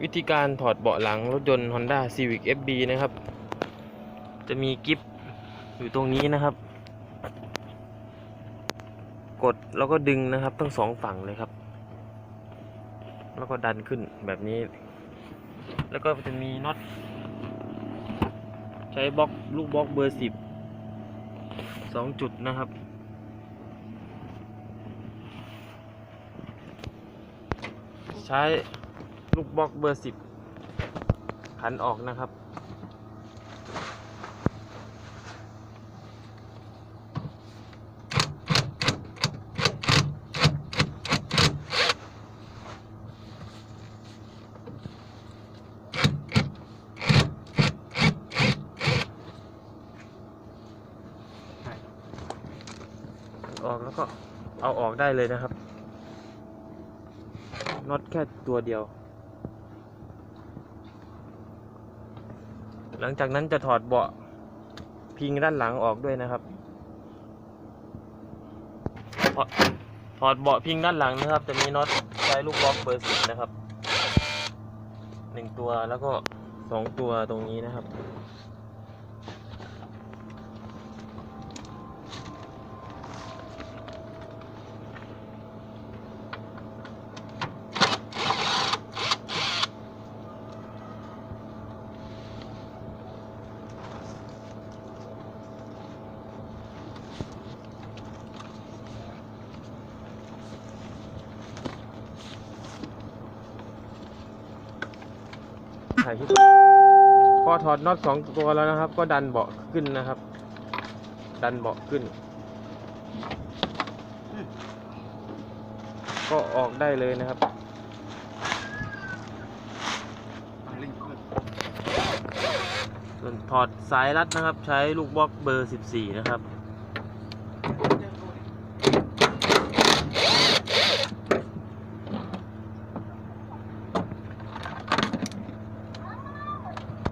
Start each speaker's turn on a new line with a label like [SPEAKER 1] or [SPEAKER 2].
[SPEAKER 1] วิธีการถอดเบาะหลังรถยนต์ Honda Civic FB นะครับ จะมีกิฟอยู่ตรงนี้นะครับ กดแล้วก็ดึงนะครับทั้งสองฝั่งเลยครับ แล้วก็ดันขึ้นแบบนี้ แล้วก็จะมีน็อตใช้บล็อกลูกบล็อกเบอร์สิบสองจุดนะครับใช้ ลูกบล็อกเบอร์สิบขันออกนะครับ ออกแล้วก็เอาออกได้เลยนะครับน็อตแค่ตัวเดียว หลังจากนั้นจะถอดเบาะพิงด้านหลังออกด้วยนะครับถอดถอดเบาะพิงด้านหลังนะครับ จะมีน็อตใช้ลูกบล็อกเบอร์สิบนะครับหนึ่งตัวแล้วก็สองตัวตรงนี้นะครับ ถ่ายคลิปพอถอดน็อตสองตัวแล้วนะครับ ก็ดันเบาะขึ้นนะครับ ดันเบาะขึ้น ก็ออกได้เลยนะครับส่วนถอดสายรัดนะครับ ใช้ลูกบล็อกเบอร์ 14 นะครับ